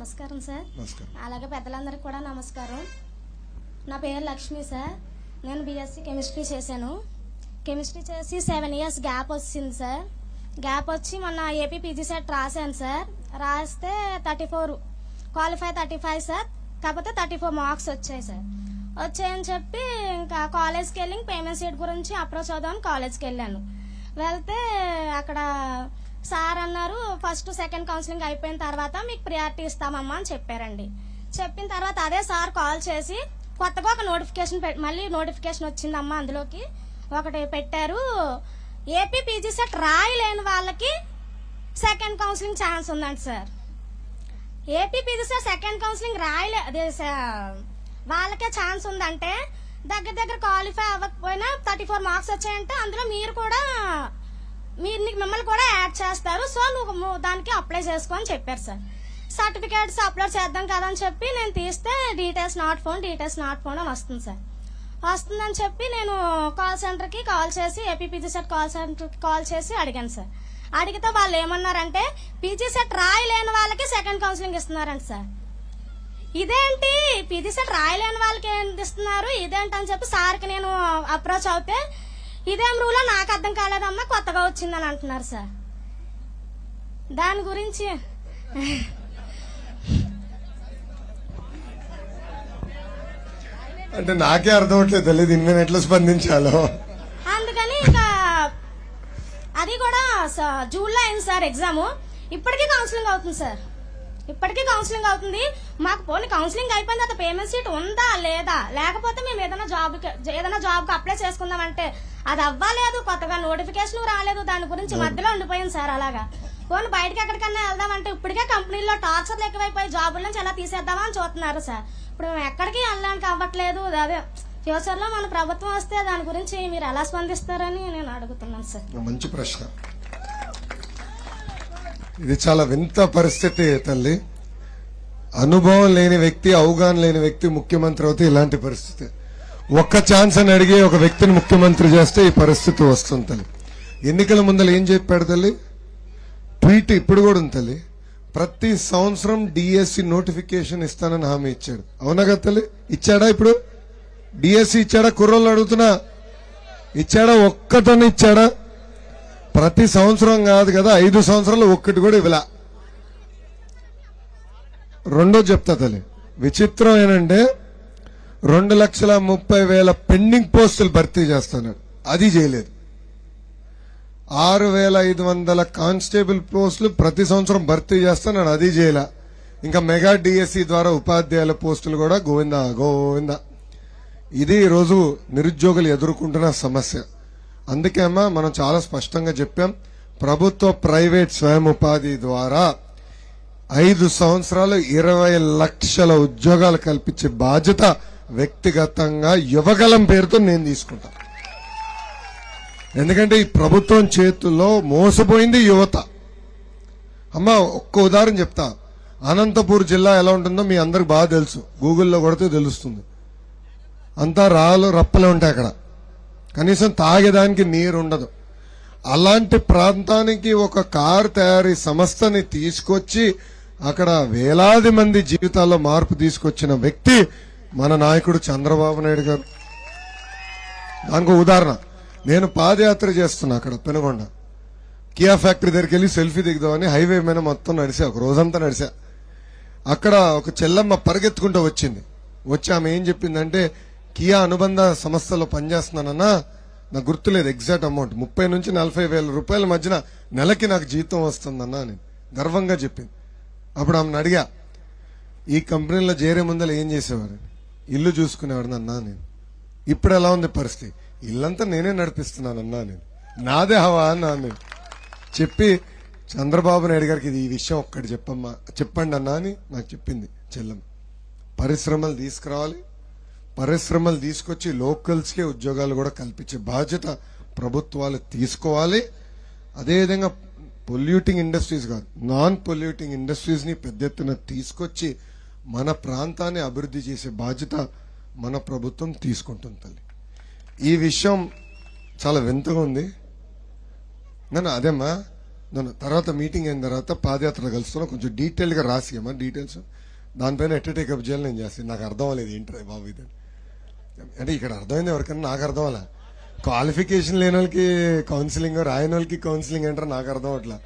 నమస్కారం సార్. అలాగే పెద్దలందరికీ కూడా నమస్కారం. నా పేరు లక్ష్మి సార్. నేను బీఎస్సీ కెమిస్ట్రీ చేశాను. కెమిస్ట్రీ చేసి సెవెన్ ఇయర్స్ గ్యాప్ వచ్చింది సార్. గ్యాప్ వచ్చి మొన్న ఏపీ పీజీ సెట్ రాశాను సార్. రాస్తే thirty four qualify thirty five sir. కాకపోతే థర్టీ ఫోర్ మార్క్స్ వచ్చాయి సార్. వచ్చాయని చెప్పి ఇంకా కాలేజ్కి వెళ్ళి పేమెంట్ సీట్ గురించి అప్రోచ్ అవుదామని కాలేజ్కి వెళ్ళాను. వెళ్తే అక్కడ సార్ అన్నారు ఫస్ట్ సెకండ్ కౌన్సిలింగ్ అయిపోయిన తర్వాత మీకు ప్రియారిటీ ఇస్తామమ్మా అని చెప్పారండి. చెప్పిన తర్వాత అదే సార్ కాల్ చేసి కొత్తగా ఒక నోటిఫికేషన్ మళ్ళీ నోటిఫికేషన్ వచ్చిందమ్మా అందులోకి. ఒకటి పెట్టారు ఏపీ పీజీ సెట్ రాయలేని వాళ్ళకి సెకండ్ కౌన్సిలింగ్ ఛాన్స్ ఉందండి sir. AP PG CET second counselling రాయలే అదే వాళ్ళకే ఛాన్స్ ఉందంటే దగ్గర దగ్గర క్వాలిఫై అవ్వకపోయినా థర్టీ ఫోర్ మార్క్స్ వచ్చాయంటే అందులో మీరు కూడా మీరు నీకు మిమ్మల్ని కూడా యాడ్ చేస్తారు. సో నువ్వు దానికి అప్లై చేసుకో అని చెప్పారు సార్. సర్టిఫికేట్స్ అప్లోడ్ చేద్దాం కదా అని చెప్పి నేను తీస్తే details not found details not found అని వస్తుంది సార్. వస్తుందని చెప్పి నేను కాల్ సెంటర్కి కాల్ చేసి ఏపీపీజీ సెట్ కాల్ సెంటర్కి కాల్ చేసి అడిగాను సార్. అడిగితే వాళ్ళు ఏమన్నారంటే పీజీ సెట్ రాయలేని వాళ్ళకి సెకండ్ కౌన్సిలింగ్ ఇస్తున్నారంట సార్. ఇదేంటి? పీజీ సెట్ రాయలేని వాళ్ళకి ఏంటి ఇస్తున్నారు? ఇదేంటి అని చెప్పి సార్కి నేను అప్రోచ్ అవుతే ఇదేం రూలో నాకు అర్థం కాలేదమ్మా కొత్తగా వచ్చిందని అంటున్నారు సార్. దాని గురించి అంటే నాకే అర్థం అవట్లేదు దీని మీద ఎట్లా స్పందించాలో? అందుకని ఇంకా అది కూడా జూన్లో అయింది సార్ ఎగ్జామ్. ఇప్పటికీ కౌన్సిలింగ్ అవుతుంది సార్. ఇప్పటికీ కౌన్సిలింగ్ అవుతుంది. మాకు పోనీ కౌన్సిలింగ్ అయిపోయిన తర్వాత పేమెంట్ సీట్ ఉందా లేదా? లేకపోతే మేము ఏదైనా జాబ్ ఏదైనా జాబ్కి అప్లై చేసుకుందామంటే అది అవ్వలేదు కొత్తగా నోటిఫికేషన్ రాలేదు దాని గురించి మధ్యలో ఉండిపోయింది సార్ అలాగా. పోనీ బయటకి ఎక్కడికన్నా వెళ్దామంటే ఇప్పటికే కంపెనీలో టార్చర్లు ఎక్కువైపోయి జాబుల నుంచి ఎలా తీసేద్దామా అని చూస్తున్నారు సార్. ఇప్పుడు మేము ఎక్కడికి వెళ్ళడానికి అవ్వట్లేదు అదే ఫ్యూచర్లో మన ప్రభుత్వం వస్తే దాని గురించి మీరు ఎలా స్పందిస్తారని నేను అడుగుతున్నాను సార్. మంచి ప్రశ్న. ఇది చాలా వింత పరిస్థితి తల్లి. అనుభవం లేని వ్యక్తి అవగాహన లేని వ్యక్తి ముఖ్యమంత్రి అవుతే ఇలాంటి పరిస్థితి. ఒక్క ఛాన్స్ అని అడిగి ఒక వ్యక్తిని ముఖ్యమంత్రి చేస్తే ఈ పరిస్థితి వస్తుంది తల్లి. ఎన్నికల ముందర ఏం చెప్పాడు తల్లి? ట్వీట్ ఇప్పుడు కూడా ఉంది తల్లి. ప్రతి సంవత్సరం డిఎస్సి నోటిఫికేషన్ ఇస్తానని హామీ ఇచ్చాడు. అవునా కదా తల్లి? ఇచ్చాడా ఇప్పుడు? డిఎస్సి ఇచ్చాడా? కుర్రోళ్ళు అడుగుతున్నా. ఇచ్చాడా? ఒక్కటని ఇచ్చాడా? ప్రతి సంవత్సరం కాదు కదా ఐదు సంవత్సరాలు ఒక్కటి కూడా ఇవ్వలా. రెండో చెప్తా తల్లి. విచిత్రం ఏంటంటే రెండు లక్షల ముప్పై వేల పెండింగ్ పోస్టులు భర్తీ చేస్తున్నాడు. అది చేయలేదు. ఆరు వేల ఐదు వందల కానిస్టేబుల్ పోస్టులు ప్రతి సంవత్సరం భర్తీ చేస్తున్నాడు. అది చేయలే. ఇంకా మెగా డిఎస్సి ద్వారా ఉపాధ్యాయుల పోస్టులు కూడా గోవింద గోవింద. ఇది ఈరోజు నిరుద్యోగులు ఎదుర్కొంటున్న సమస్య. అందుకే అమ్మా మనం చాలా స్పష్టంగా చెప్పాం. ప్రభుత్వ ప్రైవేట్ స్వయం ఉపాధి ద్వారా ఐదు సంవత్సరాలు ఇరవై లక్షల ఉద్యోగాలు కల్పించే బాధ్యత వ్యక్తిగతంగా యువగలం పేరుతో నేను తీసుకుంటా. ఎందుకంటే ఈ ప్రభుత్వం చేతుల్లో మోసపోయింది యువత. అమ్మా ఒక్క ఉదాహరణ చెప్తా. అనంతపూర్ జిల్లా ఎలా ఉంటుందో మీ అందరికి బాగా తెలుసు. గూగుల్లో కొడితే తెలుస్తుంది. అంతా రాళ్ళు రప్పలే ఉంటాయి అక్కడ. కనీసం తాగేదానికి నీరు ఉండదు. అలాంటి ప్రాంతానికి ఒక కార్ తయారీ సంస్థని తీసుకొచ్చి అక్కడ వేలాది మంది జీవితాల్లో మార్పు తీసుకొచ్చిన వ్యక్తి మన నాయకుడు చంద్రబాబు నాయుడు గారు. దానికి ఉదాహరణ. నేను పాదయాత్ర చేస్తున్నా అక్కడ పెనుగొండ. కియా ఫ్యాక్టరీ దగ్గరికి వెళ్ళి సెల్ఫీ దిగుదామని హైవే మీద మొత్తం నడిచా ఒక రోజంతా నడిచా అక్కడ ఒక చెల్లమ్మ పరిగెత్తుకుంటూ వచ్చింది. వచ్చి ఆమె ఏం చెప్పిందంటే కియా అనుబంధ సంస్థలో పనిచేస్తున్నానన్నా నాకు గుర్తులేదు ఎగ్జాక్ట్ అమౌంట్. ముప్పై నుంచి నలభై వేల రూపాయల మధ్యన నెలకి నాకు జీతం వస్తుందన్నా నేను గర్వంగా చెప్పింది. అప్పుడు ఆమెను అడిగా ఈ కంపెనీలో చేరే ముందర ఏం చేసేవారు? ఇల్లు చూసుకునేవాడిని అన్నా నేను. ఇప్పుడు ఎలా ఉంది పరిస్థితి? ఇల్లంతా నేనే నడిపిస్తున్నాను అన్నా నేను. నాదే హవా అన్నా నేను. చెప్పి చంద్రబాబు నాయుడు గారికి ఇది ఈ విషయం ఒక్కటి చెప్పమ్మా. చెప్పండి అన్నా అని నాకు చెప్పింది చెల్లం పరిశ్రమలు తీసుకురావాలి. పరిశ్రమలు తీసుకొచ్చి లోకల్స్కే ఉద్యోగాలు కూడా కల్పించే బాధ్యత ప్రభుత్వాలు తీసుకోవాలి. అదేవిధంగా పొల్యూటింగ్ ఇండస్ట్రీస్ కాదు నాన్ పొల్యూటింగ్ ఇండస్ట్రీస్ని పెద్ద ఎత్తున తీసుకొచ్చి మన ప్రాంతాన్ని అభివృద్ధి చేసే బాధ్యత మన ప్రభుత్వం తీసుకుంటుంది తల్లి. ఈ విషయం చాలా వింతగా ఉంది. నన్ను అదేమ్మా నన్ను తర్వాత మీటింగ్ అయిన తర్వాత పాదయాత్ర కలుస్తున్నా కొంచెం డీటెయిల్గా రాసి అమ్మా డీటెయిల్స్. దానిపైన ఎట్ట టేకప్ చేయాలి నేను చేస్తాను. నాకు అర్థం అవ్వలేదు ఏంటి బాబు ఇది అంటే ఇక్కడ అర్థమైంది ఎవరికైనా? నాకు అర్థం అలా క్వాలిఫికేషన్ లేని వాళ్ళకి కౌన్సిలింగ్ రాయని వాళ్ళకి కౌన్సిలింగ్ అంటారు నాకు అర్థం అట్లా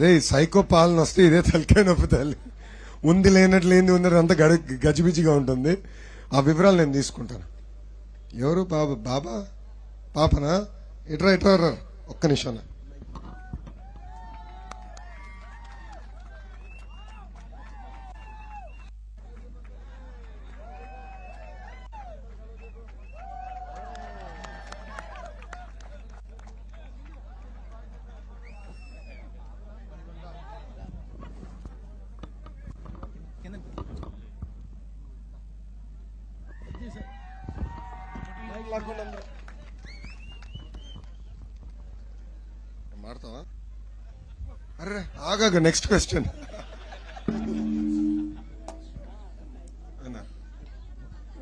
అదే సైకో పాలన వస్తే ఇదే తలకాయ నొప్పి తల్లి. ఉంది లేనట్లు లేని ఉంది అంతా గడ గజిబిజిగా ఉంటుంది. ఆ వివరాలు నేను తీసుకుంటాను. ఎవరు బాబా బాబా? పాపనా? ఇట్రా ఇట్రా ఒక్క నిమిషం మాడతావా అరే ఆగాక నెక్స్ట్ క్వశ్చన్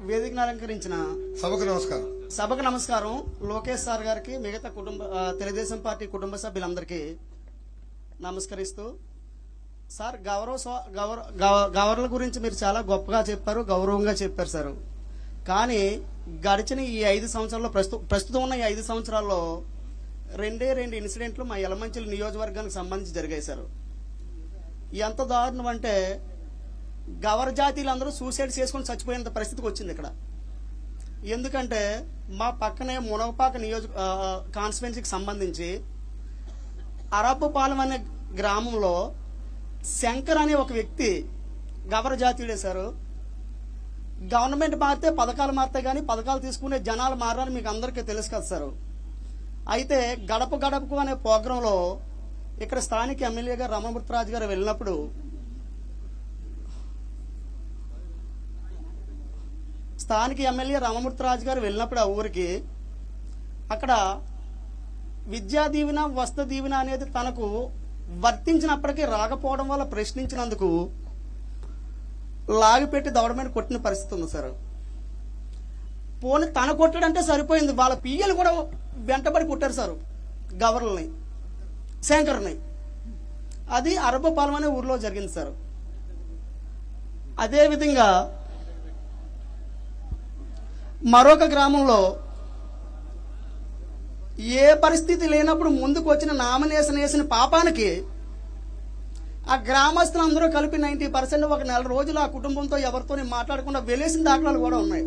వేదికను అలంకరించిన సభకు నమస్కారం. సభకు నమస్కారం. లోకేష్ సార్ గారికి మిగతా కుటుంబ తెలుగుదేశం పార్టీ కుటుంబ సభ్యులందరికీ నమస్కరిస్తూ సార్ గౌరవ గౌరవ గవర్నర్ల గురించి మీరు చాలా గొప్పగా చెప్పారు గౌరవంగా చెప్పారు సార్. కానీ గడిచిన ఈ ఐదు సంవత్సరాల్లో ప్రస్తుతం ప్రస్తుతం ఉన్న ఈ ఐదు సంవత్సరాల్లో రెండే రెండు ఇన్సిడెంట్లు మా యలమంచిలి నియోజకవర్గానికి సంబంధించి జరిగాయి సార్. ఎంత దారుణం అంటే గవర జాతీయులందరూ సూసైడ్ చేసుకొని చచ్చిపోయేంత పరిస్థితికి వచ్చింది ఇక్కడ. ఎందుకంటే మా పక్కనే మునగపాక నియోజక కాన్స్టిట్యున్సీకి సంబంధించి అరబ్బుపాలెం అనే గ్రామంలో శంకర్ అనే ఒక వ్యక్తి గవర జాతీయుడే సారు గవర్నమెంట్ మారితే పథకాలు మారుతాయి కానీ పథకాలు తీసుకునే జనాలు మారని మీకు అందరికీ తెలుసు కదా సార్. అయితే గడప గడపకు అనే ప్రోగ్రాంలో ఇక్కడ స్థానిక ఎమ్మెల్యేగా రమణమూర్తిరాజు గారు వెళ్ళినప్పుడు స్థానిక ఎమ్మెల్యే రామమూర్తిరాజు గారు వెళ్ళినప్పుడు ఆ ఊరికి అక్కడ విద్యా దీవెన వస్త్ర దీవెన అనేది తనకు వర్తించినప్పటికీ రాకపోవడం వల్ల ప్రశ్నించినందుకు లాగిపెట్టి దవడమైన కొట్టిన పరిస్థితి ఉంది సార్. పోనీ తన కొట్టడంటే సరిపోయింది. వాళ్ళ పియ్యలు కూడా వెంటబడి కొట్టారు సార్. గవర్నల్ని శంకర్ని. అది అరబపాలెం అనే ఊర్లో జరిగింది సార్. అదేవిధంగా మరొక గ్రామంలో ఏ పరిస్థితి లేనప్పుడు ముందుకు వచ్చిన నామినేషన్ వేసిన పాపానికి ఆ గ్రామస్తులందరూ కలిపి నైంటీ పర్సెంట్ ఒక నెల రోజులు ఆ కుటుంబంతో ఎవరితో మాట్లాడకుండా వెలేసిన దాఖలాలు కూడా ఉన్నాయి.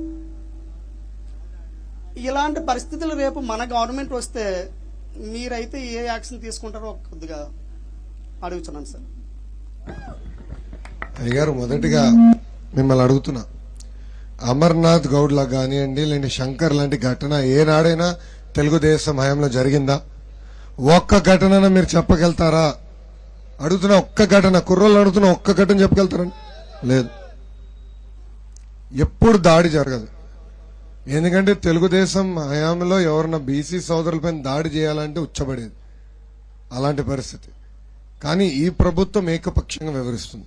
ఇలాంటి పరిస్థితులు రేపు మన గవర్నమెంట్ వస్తే మీరైతే ఏ యాక్షన్ తీసుకుంటారో కొద్దిగా అడుగుతున్నాను సార్. అయ్యారు మొదటిగా మిమ్మల్ని అడుగుతున్నా. అమర్నాథ్ గౌడ్లా కానివ్వండి లేని శంకర్ లాంటి ఘటన ఏనాడైనా తెలుగుదేశం హయాంలో జరిగిందా? ఒక్క ఘటన మీరు చెప్పగలుగుతారా? అడుగుతున్న ఒక్క ఘటన కుర్రోళ్ళు అడుగుతున్న ఒక్క ఘటన చెప్పగలుగుతారని? లేదు. ఎప్పుడు దాడి జరగదు. ఎందుకంటే తెలుగుదేశం హయాంలో ఎవరన్నా బీసీ సోదరులపైన దాడి చేయాలంటే ఉచ్చబడేది. అలాంటి పరిస్థితి. కానీ ఈ ప్రభుత్వం ఏకపక్షంగా వివరిస్తుంది.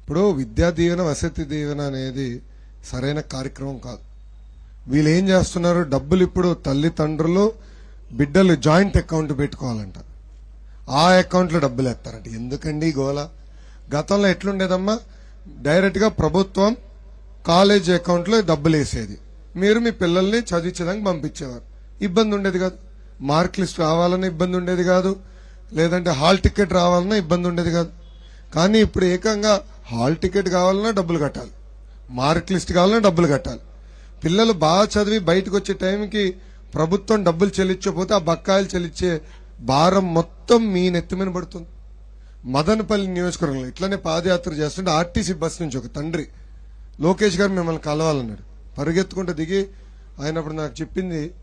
ఇప్పుడు విద్యా దీవెన వసతి దీవెన అనేది సరైన కార్యక్రమం కాదు. వీళ్ళు ఏం చేస్తున్నారు? డబ్బులు ఇప్పుడు తల్లిదండ్రులు బిడ్డలు జాయింట్ అకౌంట్ పెట్టుకోవాలంట. ఆ అకౌంట్లో డబ్బులు వేస్తారంట. ఎందుకండి గోళ గోల? గతంలో ఎట్లుండేదమ్మా? డైరెక్ట్గా ప్రభుత్వం కాలేజ్ అకౌంట్లో డబ్బులు వేసేది. మీరు మీ పిల్లల్ని చదివించడానికి పంపించేవారు. ఇబ్బంది ఉండేది కాదు. మార్క్ లిస్ట్ రావాలన్నా ఇబ్బంది ఉండేది కాదు. లేదంటే హాల్ టికెట్ రావాలన్నా ఇబ్బంది ఉండేది కాదు. కానీ ఇప్పుడు ఏకంగా హాల్ టికెట్ కావాలన్నా డబ్బులు కట్టాలి. మార్క్ లిస్ట్ కావాలన్నా డబ్బులు కట్టాలి. పిల్లలు బాగా చదివి బయటకు వచ్చే టైంకి ప్రభుత్వం డబ్బులు చెల్లించకపోతే ఆ బకాయిలు చెల్లించే భారం మొత్తం మీ నెత్తి మీద పడుతుంది. మదనపల్లి నియోజకవర్గంలో ఇట్లనే పాదయాత్ర చేస్తుంటే ఆర్టీసీ బస్ నుంచి ఒక తండ్రి లోకేష్ గారు మిమ్మల్ని కలవాలన్నాడు. పరిగెత్తుకుంటూ దిగి ఆయన అప్పుడు నాకు చెప్పింది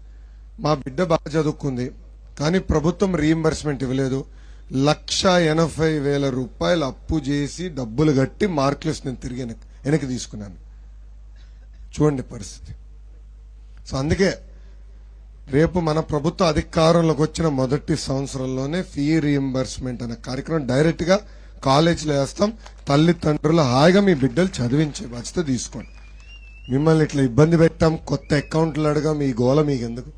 మా బిడ్డ బాగా చదువుకుంది కానీ ప్రభుత్వం రీఎంబర్స్మెంట్ ఇవ్వలేదు. లక్ష ఎనభై వేల రూపాయలు అప్పు చేసి డబ్బులు కట్టి మార్క్ నేను తిరిగి వెనక్కి తీసుకున్నాను. చూడండి పరిస్థితి. సో అందుకే రేపు మన ప్రభుత్వ అధికారంలోకి వచ్చిన మొదటి సంవత్సరంలోనే ఫీ రీఎంబర్స్మెంట్ అనే కార్యక్రమం డైరెక్ట్గా కాలేజీలో వేస్తాం. తల్లిదండ్రులు హాయిగా మీ బిడ్డలు చదివించే బాధ్యత తీసుకోండి. మిమ్మల్ని ఇట్లా ఇబ్బంది పెట్టాం కొత్త అకౌంట్లు అడగాం మీ గోల మీకు ఎందుకు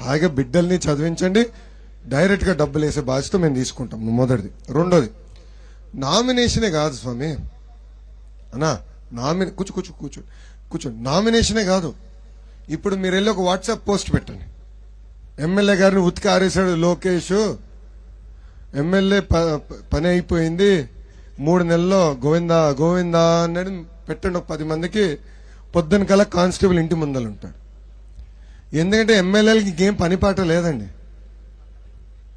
హాయిగా బిడ్డల్ని చదివించండి. డైరెక్ట్గా డబ్బులు వేసే బాధ్యత మేము తీసుకుంటాం. మొదటిది. రెండోది నామినేషనే కాదు స్వామి. అన్నా నామినే కూర్చో కూర్చో కూర్చో కూర్చో. నామినేషనే కాదు. ఇప్పుడు మీరు వెళ్ళి ఒక వాట్సాప్ పోస్ట్ పెట్టండి. ఎమ్మెల్యే గారిని ఉతికి ఆరేశాడు లోకేష్. ఎమ్మెల్యే ప- పని అయిపోయింది. మూడు నెలల్లో గోవిందా గోవిందా అనేది పెట్టండి ఒక పది మందికి. పొద్దున కల్లా కానిస్టేబుల్ ఇంటి ముందర ఉంటాడు. ఎందుకంటే ఎమ్మెల్యేలకి ఇంకేం పని పాట లేదండి.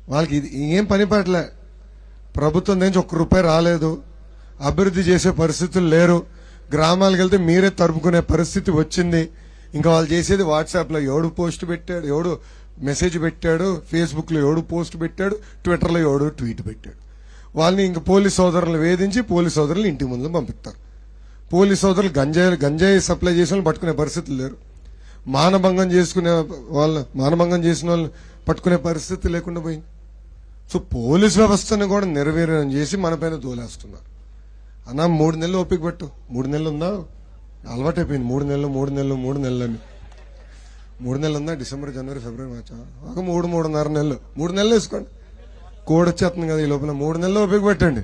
వాళ్ళకి ఇది ఏం పనిపాటలే ప్రభుత్వం నుంచి ఒక్క రూపాయి రాలేదు. అభివృద్ధి చేసే పరిస్థితులు లేరు. గ్రామాలకు వెళ్తే మీరే తరుపుకునే పరిస్థితి వచ్చింది. ఇంకా వాళ్ళు చేసేది వాట్సాప్లో ఎవడు పోస్ట్ పెట్టాడు ఎవడు మెసేజ్ పెట్టాడు ఫేస్బుక్లో ఎవడు పోస్ట్ పెట్టాడు ట్విట్టర్లో ఎవడు ట్వీట్ పెట్టాడు. వాళ్ళని ఇంక పోలీస్ సోదరులు వేధించి పోలీస్ సోదరులు ఇంటి ముందు పంపిస్తారు. పోలీస్ సోదరులు గంజాయి గంజాయి సప్లై చేసిన వాళ్ళు పట్టుకునే పరిస్థితులు లేరు. మానభంగం చేసుకునే వాళ్ళు మానభంగం చేసిన వాళ్ళు పట్టుకునే పరిస్థితి లేకుండా పోయింది. సో పోలీస్ వ్యవస్థను కూడా నిర్వీర్యం చేసి మన పైన తోలేస్తున్నారు అన్న మూడు నెలలు ఓపిక పట్టు. మూడు నెలలు ఉందా? అలవాటైపోయింది. మూడు నెలలు మూడు నెలలు మూడు నెలలు అని. మూడు నెలలు ఉందా? డిసెంబర్ జనవరి ఫిబ్రవరి మార్చ్? ఒక మూడు మూడున్నర నెలలు. మూడు నెలలు వేసుకోండి. కోడ్ వచ్చేస్తుంది కదా ఈ లోపల. మూడు నెలలు ఓపిక పెట్టండి.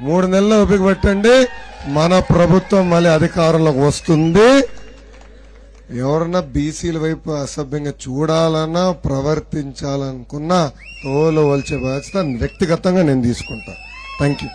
మూడు నెలలు ఓపిక పెట్టండి. మన ప్రభుత్వం మళ్ళీ అధికారంలోకి వస్తుంది. ఎవరన్నా బీసీల వైపు అసభ్యంగా చూడాలన్నా ప్రవర్తించాలనుకున్నా తోలు వలిచే బాధ్యత వ్యక్తిగతంగా నేను తీసుకుంటా. Thank you